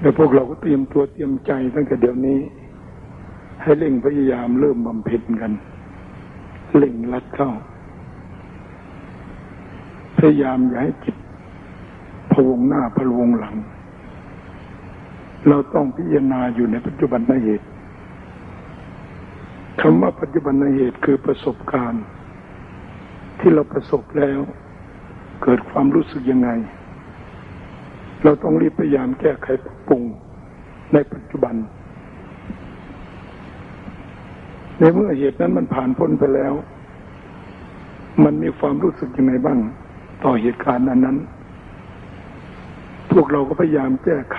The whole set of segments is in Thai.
แล้วพวกเราก็เตรียมตัวเตรียมใจตั้งแต่เดี๋ยวนี้ ให้เร่งพยายามเริ่มบำเพ็ญกันเร่งรัดเข้า พยายามอย่าให้จิตพวงหน้าพะวงหลัง เราต้องพิจารณาอยู่ในปัจจุบันนเหตุคำว่าปัจจุบันเหตุคือประสบการณ์ ที่เราประสบแล้ว เกิดความรู้สึกยังไง เราต้องรีบพยายามแก้ไขปรับปรุงในปัจจุบัน ในเมื่อเหตุนั้นมันผ่านพ้นไปแล้ว มันมีความรู้สึกยังไงบ้าง ต่อเหตุการณ์นั้นนั้น พวกเราก็พยายามแก้ไข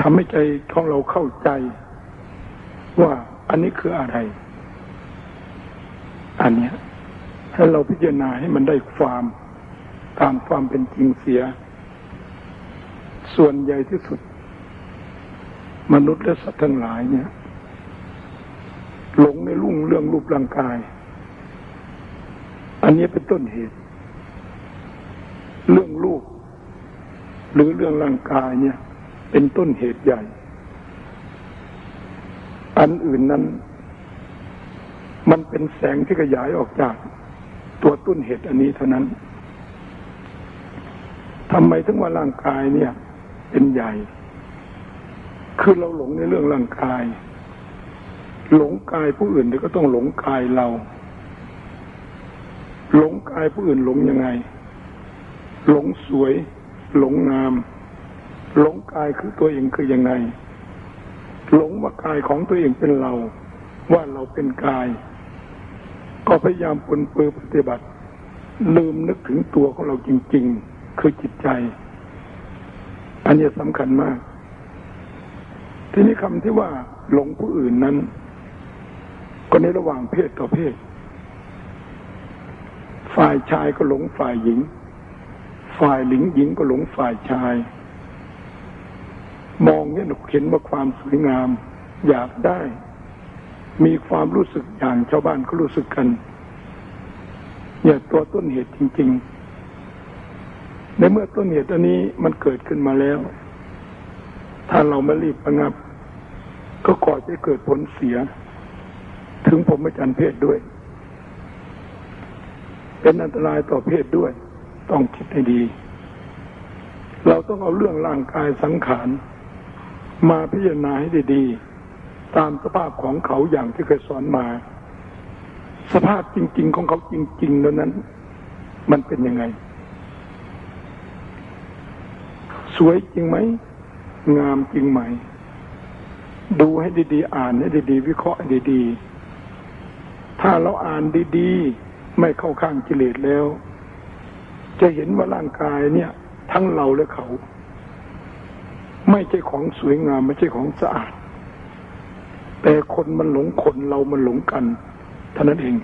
ทำให้ใจของเราเข้าใจ ว่าอันนี้คืออะไร อันเนี้ยให้เราพิจารณาให้มันได้ความตามความเป็นจริงเสีย ส่วนใหญ่ที่สุด มนุษย์และสัตว์ทั้งหลายเนี่ยหลงในลุ่งเรื่องรูปร่างกาย อันนี้เป็นต้นเหตุ เรื่องรูป หรือเรื่องร่างกายเนี่ย เป็นต้นเหตุใหญ่ อันอื่นนั้น มันเป็นแสงที่ขยายออกจาก ตัวต้นเหตุอันนี้เท่านั้นทำไมถึงว่าร่างกายเนี่ย เป็นใหญ่ คือเราหลงในเรื่องร่างกาย หลงกายผู้อื่นเดี๋ยวก็ต้องหลงกายเรา หลงกายผู้อื่นหลงยังไง หลงสวย หลงงาม หลงกายคือตัวเองคือยังไง หลงว่ากายของตัวเองเป็นเรา ว่าเราเป็นกาย ก็พยายามปนเปื้อปฏิบัติ ลืมนึกถึงตัวของเราจริง ๆ คือจิตใจ อันนี้สำคัญมาก ทีนี้คำที่ว่าหลงผู้อื่นนั้น ก็ในระหว่างเพศต่อเพศ ฝ่ายชายก็หลงฝ่ายหญิง ฝ่ายหญิงหญิงก็หลงฝ่ายชาย มองเนี่ยเห็นว่าความสวยงาม อยากได้ มีความรู้สึกอย่างชาวบ้านเขารู้สึกกันเนี่ยตัวต้นเหตุจริง ๆ ในเมื่อต้นเหตุอันนี้มันเกิดขึ้นมาแล้ว ถ้าเราไม่รีบระงับ ก็ก่อจะเกิดผลเสีย ถึงผมไม่จันเพศด้วย เป็นอันตรายต่อเพศด้วย ต้องคิดให้ดี เราต้องเอาเรื่องร่างกายสังขารมาพิจารณาให้ดีๆ ตามสภาพของเขาอย่างที่เคยสอนมา สภาพจริง ๆ ของเขาจริงๆแล้วนั้น มันเป็นยังไง สวยจริงไหม งามจริงไหม ดูให้ดีๆ อ่านให้ดีๆ วิเคราะห์ให้ดีๆ ถ้าเราอ่านดีๆ ไม่เข้าข้างกิเลสแล้ว จะเห็นว่าร่างกายเนี่ย ทั้งเราและเขา ไม่ใช่ของสวยงาม ไม่ใช่ของสะอาด แต่คนมันหลงคนเรามันหลงกันเท่านั้นเอง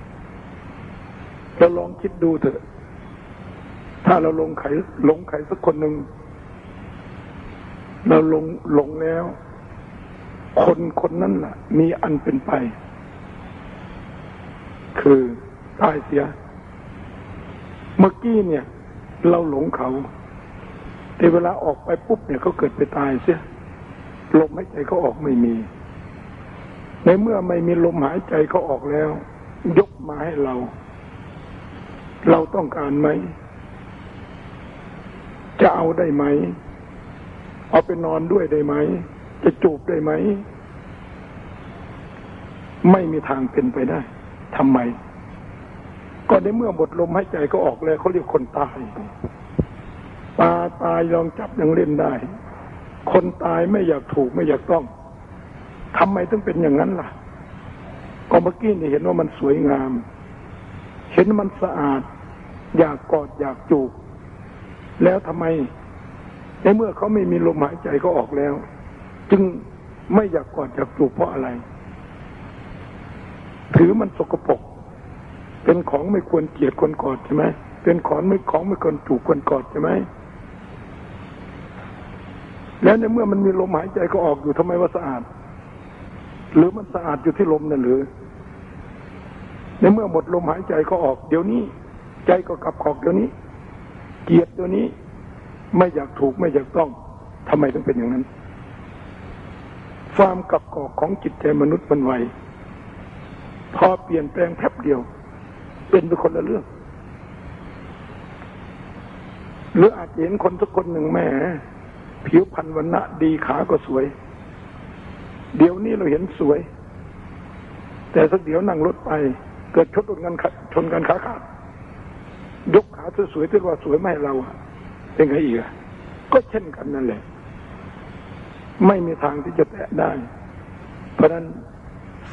เราลองคิดดูเถอะ ถ้าเราลงไขหลงไขสักคนหนึ่ง เราลงหลงแล้ว คนคนนั้นล่ะ มีอันเป็นไป คือตายเสีย เมื่อกี้เนี่ย เราหลงเขา แต่เวลาออกไปปุ๊บเนี่ยเขาเกิดไปตายเสียลมหายใจเขาออกไม่มี ในเมื่อไม่มีลมหายใจเขาออกแล้ว ยกมาให้เรา เราต้องการไหม จะเอาได้ไหม เอาไปนอนด้วยได้ไหม จะจูบได้ไหม ไม่มีทางเป็นไปได้ทำไม ก็ในเมื่อหมดลมหายใจก็ออกแล้วเขาเรียกคนตายปลาตายลองจับยังเล่นได้ คนตายไม่อยากถูกไม่อยากต้องทำไมต้องเป็นอย่างนั้นล่ะก็เมื่อกี้นี่เห็นว่ามันสวยงาม เห็นมันสะอาด อยากกอดอยากจูบ แล้วทำไม ในเมื่อเขาไม่มีลมหายใจก็ออกแล้ว จึงไม่อยากกอดอยากจูบเพราะอะไร ถือมันสกปรกเป็นของไม่ควรเกลียดควรกอดใช่ไหมเป็นของไม่ของไม่ควรจูบควรกอดใช่ไหมแล้วในเมื่อมันมีลมหายใจก็ออกอยู่ทำไมว่าสะอาด หรือมันสะอาดอยู่ที่ลมนั่นหรือ ในเมื่อหมดลมหายใจก็ออก เดี๋ยวนี้ ใจก็กลับขอกเดี๋ยวนี้ เกลียดเดี๋ยวนี้ ไม่อยากถูกไม่อยากต้องทำไมต้องเป็นอย่างนั้น ความกับกอกของจิตใจมนุษย์มันไวพอเปลี่ยนแปลงแป๊บเดียว เป็นไปคนละเรื่อง หรืออาจเห็นคนสักคนหนึ่งแม่ผิวพรรณวันณะดีขาก็สวย เดี๋ยวนี้เราเห็นสวย แต่สักเดี๋ยวนั่งรถไป เกิดชนกันชนกันขาขาดยกขาสวยๆที่ว่าสวยไม่เรา เป็นไงอีกอะก็เช่นกันนั่นแหละ ไม่มีทางที่จะแตะได้ เพราะนั้น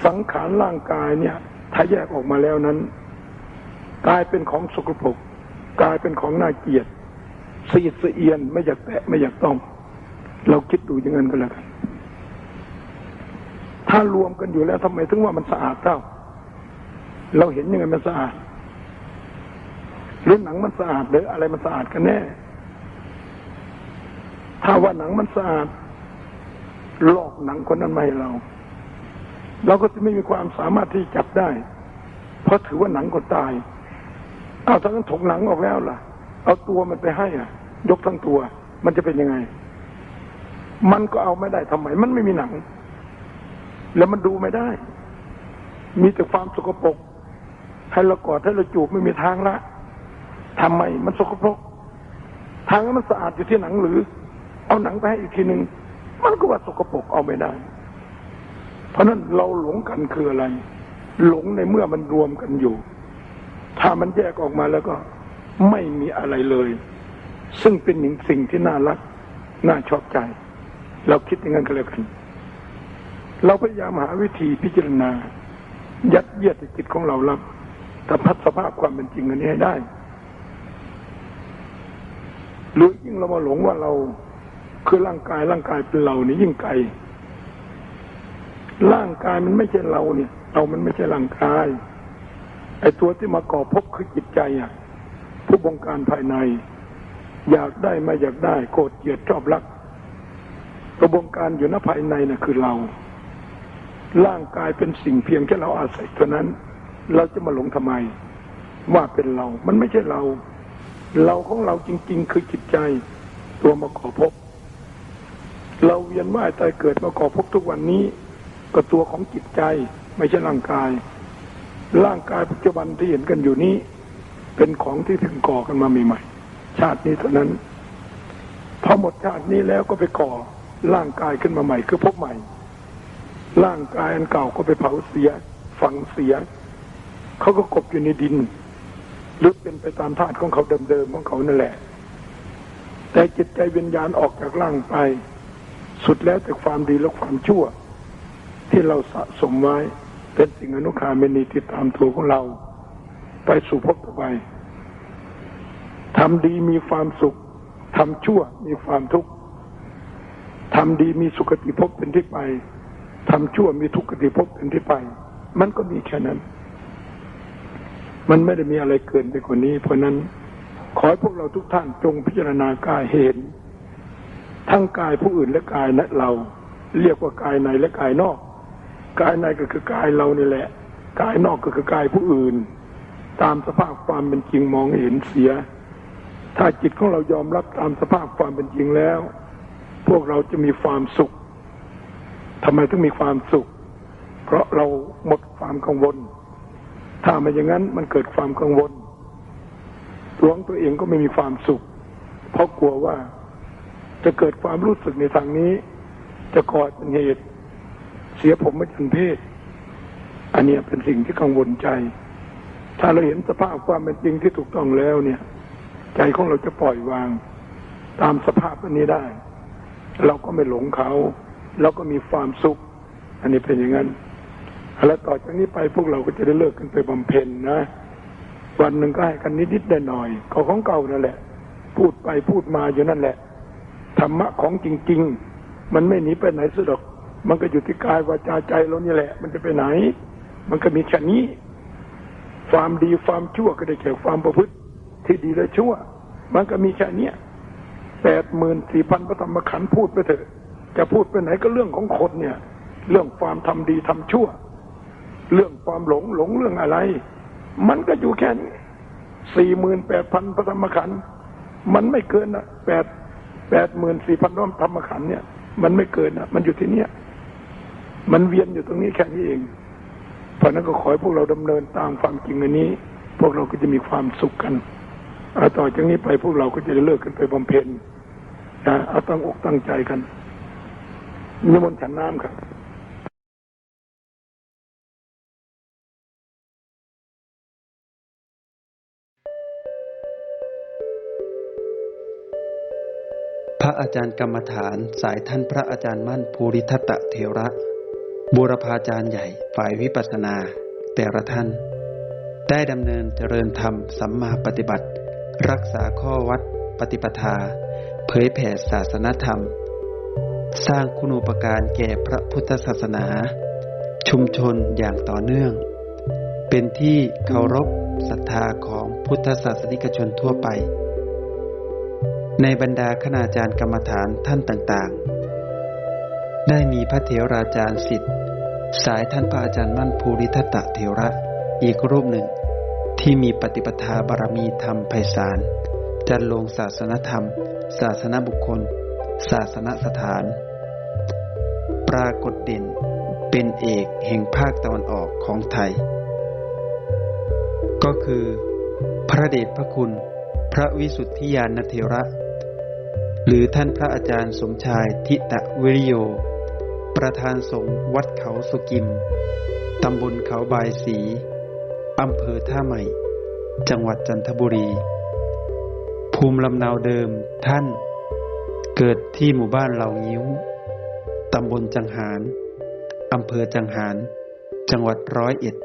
สังขารร่างกายเนี่ย ถ้าแยกออกมาแล้วนั้น กลายเป็นของสกปรกกลายเป็นของน่าเกลียดสีดเอียนไม่อยากแตะไม่อยากต้อง เราคิดดูอย่างนั้นก็แล้วกันถ้ารวมกันอยู่แล้วทำไมถึงว่ามันสะอาดเท่า เราเห็นยังไงมันสะอาดหรือหนังมันสะอาดหรืออะไรมันสะอาดกันแน่ ถ้าว่าหนังมันสะอาดหลอกหนังคนนั้นมาให้เรา เราก็จะไม่มีความสามารถที่จับได้ เพราะถือว่าหนังคนตาย เอาถ้างั้นถกหนังออกแล้วล่ะ เอาตัวมันไปให้อะ ยกทั้งตัว มันจะเป็นยังไง มันก็เอาไม่ได้ทำไม มันไม่มีหนัง แล้วมันดูไม่ได้ มีแต่ความสกปรกให้เรากอดให้เราจูบไม่มีทางละทำไมมันสกปรกทางนั้นมันสะอาดอยู่ที่หนังหรือ เอาหนังไปให้อีกทีหนึ่งมันก็ว่าสกปรกเอาไม่ได้ เพราะนั้นเราหลงกันคืออะไร หลงในเมื่อมันรวมกันอยู่ ถ้ามันแยกออกมาแล้วก็ไม่มีอะไรเลย ซึ่งเป็นหนึ่งสิ่งที่น่ารัก น่าชอบใจ เราคิดอย่างนั้นก็แล้วกัน เราพยายามหาวิธีพิจารณา ยัดเยียดจิตของเรารับแต่พัฒสภาพความเป็นจริงอันนี้ให้ได้หรือยิ่งเรามาหลงว่าเรา คือร่างกายร่างกายเป็นเรานี่ยิ่งไกล ร่างกายมันไม่ใช่เราเนี่ยเรามันไม่ใช่ร่างกาย ไอ้ตัวที่มาก่อพบคือจิตใจอะผู้บงการภายใน อยากได้ไม่อยากได้ โกรธเกลียดชอบรักกระบวนการอยู่ณภายในน่ะคือเรา ร่างกายเป็นสิ่งเพียงแค่เราอาศัยเท่านั้น เราจะมาหลงทำไม ว่าเป็นเรา มันไม่ใช่เรา เราของเราจริง ๆ คือจิตใจ ตัวมาขอพบ เราเวียนว่ายตายเกิดมาขอพบทุกวันนี้ก็ตัวของจิตใจไม่ใช่ร่างกาย ร่างกายปัจจุบันที่เห็นกันอยู่นี้ เป็นของที่ถึงก่อกันมาใหม่ๆชาตินี้เท่านั้นพอหมดชาตินี้แล้วก็ไปก่อร่างกายขึ้นมาใหม่ คือพบใหม่ ร่างกายอันเก่าก็ไปเผาเสียฝังเสียเขาก็กบอยู่ในดินหรือเป็นไปตามธาตุของเขาเดิมๆของเขานั่นแหละ แต่จิตใจวิญญาณออกจากร่างไป สุดแล้วแต่ความดีและความชั่ว ที่เราสะสมไว้เป็นสิ่งอนุคาเมนีติดตามตัวของเรา ไปสู่ภพต่อไปทำดีมีความสุขทำชั่วมีความทุกข์ทำดีมีสุขติภพเป็นที่ไปทำชั่วมีทุกขติภพเป็นที่ไป มันก็มีแค่นั้น มันไม่ได้มีอะไรเกินไปกว่านี้ เพราะนั้น ขอให้พวกเราทุกท่านจงพิจารณากายเห็น ทั้งกายผู้อื่นและกายและเรา เรียกว่ากายในและกายนอก กายในก็คือกายเรานี่แหละ กายนอกก็คือกายผู้อื่น ตามสภาพความเป็นจริงมองเห็นเสีย ถ้าจิตของเรายอมรับตามสภาพความเป็นจริงแล้ว พวกเราจะมีความสุขทำไมถึงมีความสุข เพราะเราหมดความกังวล ถ้าไม่อย่างนั้นมันเกิดความกังวลตัวของตัวเองก็ไม่มีความสุข เพราะกลัวว่า จะเกิดความรู้สึกในทางนี้ จะก่อเป็นเหตุ เสียผมไม่ทันเพศ อันนี้เป็นสิ่งที่กังวลใจ ถ้าเราเห็นสภาพความเป็นจริงที่ถูกต้องแล้วเนี่ย ใจของเราจะปล่อยวาง ตามสภาพอันนี้ได้ เราก็ไม่หลงเขา เราก็มีความสุข อันนี้เป็นอย่างนั้นแล้วต่อจากนี้ไปพวกเราก็จะได้เลิกกันไปบำเพ็ญนะ วันหนึ่งก็ให้กันนิดๆหน่อยก็ของเก่านั่นแหละ พูดไปพูดมาอยู่นั่นแหละ ธรรมะของจริง ๆ มันไม่หนีไปไหนสุดอก มันก็อยู่ที่กายวาจาใจเรานี่แหละ มันจะไปไหน มันก็มีแค่นี้ ความดีความชั่วก็ได้แก่ความประพฤติที่ดีและชั่ว มันก็มีแค่เนี้ยแปดหมื่นสี่พันพระธรรมขันธ์พูดไปเถอะจะพูดไปไหนก็เรื่องของคนเนี่ย เรื่องความทำดีทำชั่ว เรื่องความหลงหลงเรื่องอะไร มันก็อยู่แค่นี้สี่หมื่นแปดพันพระธรรมขันธ์มันไม่เกินนะแปด แปดหมื่นสี่พันน้อมธรรมขันเนี่ย มันไม่เกินนะมันอยู่ที่เนี้ยมันเวียนอยู่ตรงนี้แค่นี้เอง เพราะนั้นก็ขอให้พวกเราดำเนินตามความจริงอันนี้ พวกเราก็จะมีความสุขกันเอาต่อจากนี้ไปพวกเราก็จะได้เลิกกันไปบำเพ็ญนะเอาตั้งอกตั้งใจกันนิมนต์ฉันน้ำครับ ระอาจารย์กรรมฐานสายท่านพระอาจารย์มั่นภูริทัตะเทระบูรพาจารย์ใหญ่ฝ่ายวิปัสสนา แต่ละท่าน ได้ดำเนินเจริญธรรมสัมมาปฏิบัติ รักษาข้อวัดปฏิปทา เผยแผ่ศาสนธรรม สร้างคุณูปการแก่พระพุทธศาสนา ชุมชนอย่างต่อเนื่อง เป็นที่เคารพศรัทธาของพุทธศาสนิกชนทั่วไป ในบรรดาคณาจารย์กรรมฐานท่านต่างๆ ได้มีพระเถราจารย์สิทธิ์สายท่านพระอาจารย์มั่นภูริทัตตะเถระอีกรูปหนึ่ง ที่มีปฏิปทาบารมีธรรมไพศาลจันลงศาสนธรรม ศาสนบุคคล ศาสนสถาน ปรากฏเด่นเป็นเอกแห่งภาคตะวันออกของไทย ก็คือ พระเดชพระคุณ พระวิสุทธิยานเทระ หรือท่านพระอาจารย์สมชายทิตะวิริโย ประธานสงฆ์วัดเขาสุกิม ตำบลเขาบายสีอำเภอท่าใหม่ จังหวัดจันทบุรี ภูมิลำเนาเดิมท่าน เกิดที่หมู่บ้านเหล่างิ้ว ตำบลจังหารอำเภอจังหาร จังหวัดร้อยเอ็ด